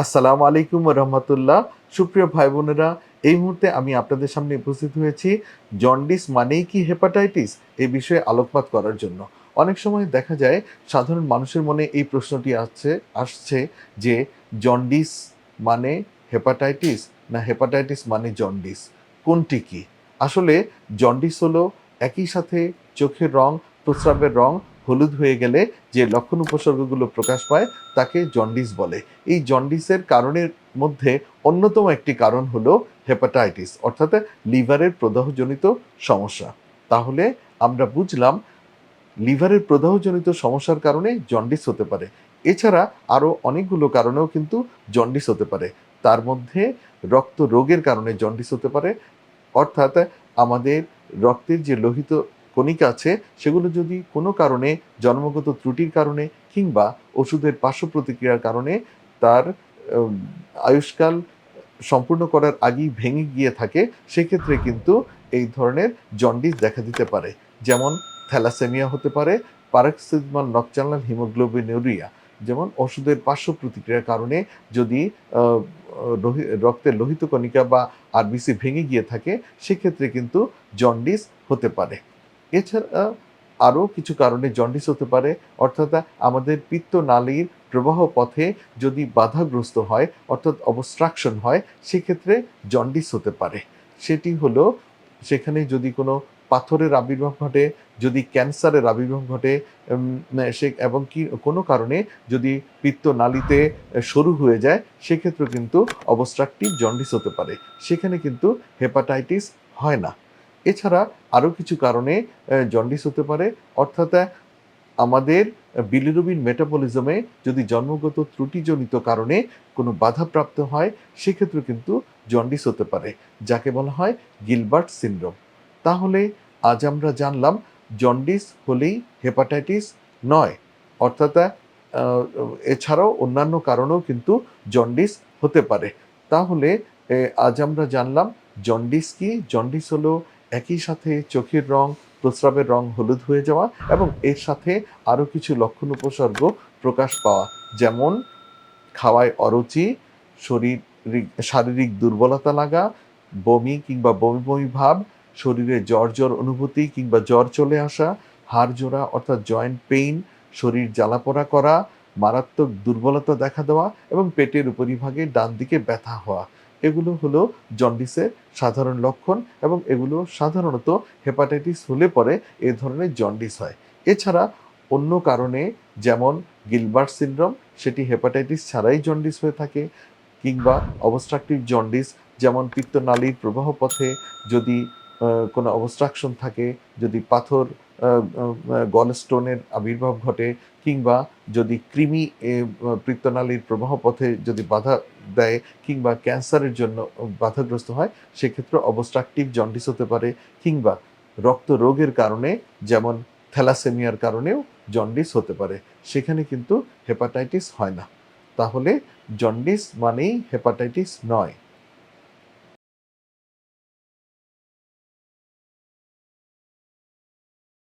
আসসালামু আলাইকুম রহমতুল্লাহ। সুপ্রিয় ভাই বোনেরা এই মুহূর্তে আমি আপনাদের সামনে উপস্থিত হয়েছি জন্ডিস মানেই কি হেপাটাইটিস? এই বিষয়ে আলোকপাত করার জন্য। অনেক সময় দেখা যায় সাধারণ মানুষের মনে এই প্রশ্নটি আসছে আসছে যে জন্ডিস মানে হেপাটাইটিস না হেপাটাইটিস মানে জন্ডিস? কোনটি কি? আসলে জন্ডিস হলো একই সাথে চোখের রং, প্রস্রাবের রং হলুদ হয়ে গেলে যে লক্ষণ উপসর্গগুলো প্রকাশ পায়, তাকে জন্ডিস বলে। এই জন্ডিসের কারণের মধ্যে অন্যতম একটি কারণ হলো হেপাটাইটিস, অর্থাৎ লিভারের প্রদাহজনিত সমস্যা। তাহলে আমরা বুঝলাম, লিভারের প্রদাহজনিত সমস্যার কারণে জন্ডিস হতে পারে। এছাড়া আরও অনেকগুলো কারণেও কিন্তু জন্ডিস হতে পারে। তার মধ্যে রক্ত রোগের কারণে জন্ডিস হতে পারে, অর্থাৎ আমাদের রক্তের যে লোহিত কণিকা আছে, সেগুলো যদি কোনো কারণে, জন্মগত ত্রুটির কারণে কিংবা ওষুধের পার্শ্ব প্রতিক্রিয়ার কারণে তার আয়ুষ্কাল সম্পূর্ণ করার আগেই ভেঙে গিয়ে থাকে, সেক্ষেত্রে কিন্তু এই ধরনের জন্ডিস দেখা দিতে পারে। যেমন থ্যালাসেমিয়া হতে পারে, পারাক্সিজমাল নকচানাল হিমোগ্লোবিনুরিয়া যেমন ওষুধের পার্শ্ব প্রতিক্রিয়ার কারণে যদি রক্তের লোহিত কণিকা বা আরবিসি ভেঙে গিয়ে থাকে, সেক্ষেত্রে কিন্তু জন্ডিস হতে পারে। এছাড়া আরও কিছু কারণে জন্ডিস হতে পারে, অর্থাৎ আমাদের পিত্ত নালীর প্রবাহ পথে যদি বাধাগ্রস্ত হয়, অর্থাৎ অবস্ট্রাকশন হয়, সেক্ষেত্রে জন্ডিস হতে পারে। সেটি হলো সেখানে যদি কোনো পাথরের আবির্ভাব ঘটে, যদি ক্যান্সারের আবির্ভাব ঘটে সে, এবং কি, কোনো কারণে যদি পিত্ত নালীতে সরু হয়ে যায়, সেক্ষেত্রে কিন্তু অবস্ট্রাকটিভ জন্ডিস হতে পারে। সেখানে কিন্তু হেপাটাইটিস হয় না। এছাড়া আরও কিছু কারণে জন্ডিস হতে পারে, অর্থাৎ আমাদের বিলিরুবিন মেটাবলিজমে যদি জন্মগত ত্রুটিজনিত কারণে কোনো বাধাপ্রাপ্ত হয়, সেক্ষেত্রে কিন্তু জন্ডিস হতে পারে, যাকে বলা হয় গিলবার্ট সিনড্রোম তাহলে, আজ আমরা জানলাম জন্ডিস হলেই হেপাটাইটিস নয়, অর্থাৎ এছাড়াও অন্যান্য কারণেও কিন্তু জন্ডিস হতে পারে। তাহলে আজ আমরা জানলাম জন্ডিস কি? জন্ডিস হলো একই সাথে চোখের রং, প্রস্রাবের রং হলুদ হয়ে যাওয়া এবং এর সাথে আরও কিছু লক্ষণ উপসর্গ প্রকাশ পাওয়া। যেমন, খাওয়ায় অরুচি শরীর শারীরিক দুর্বলতা লাগা, বমি কিংবা বমি বমি ভাব, শরীরে জ্বর জ্বর অনুভূতি কিংবা জ্বর চলে আসা হাড় জোড়া অর্থাৎ জয়েন্ট পেইন, শরীর জ্বালাপোড়া করা, মারাত্মক দুর্বলতা দেখা দেওয়া এবং পেটের উপরিভাগে ডান দিকে ব্যথা হওয়া। এগুলো হলো জন্ডিসের সাধারণ লক্ষণ এবং এগুলো সাধারণত হেপাটাইটিস হলে পরে এ ধরনের জন্ডিস হয়। এছাড়া অন্য কারণে যেমন গিলবার্ট সিনড্রোম, সেটি হেপাটাইটিস ছাড়াই জন্ডিস হয়ে থাকে কিংবা অবস্ট্রাকটিভ জন্ডিস যেমন পিত্তনালীর প্রবাহ পথে যদি কোনো অবস্ট্রাকশন থাকে, যদি পাথর গলস্টোনের আবির্ভাব ঘটে, কিংবা যদি কৃমি পিত্তনালীর প্রবাহ পথে যদি বাধা দেয়, কিংবা ক্যান্সারের জন্য বাধাগ্রস্ত হয়, সেক্ষেত্রে অবস্ট্রাকটিভ জন্ডিস হতে পারে, কিংবা রক্ত রোগের কারণে, যেমন থ্যালাসেমিয়ার কারণেও জন্ডিস হতে পারে। সেখানে কিন্তু হেপাটাইটিস হয় না। তাহলে জন্ডিস মানেই হেপাটাইটিস নয়।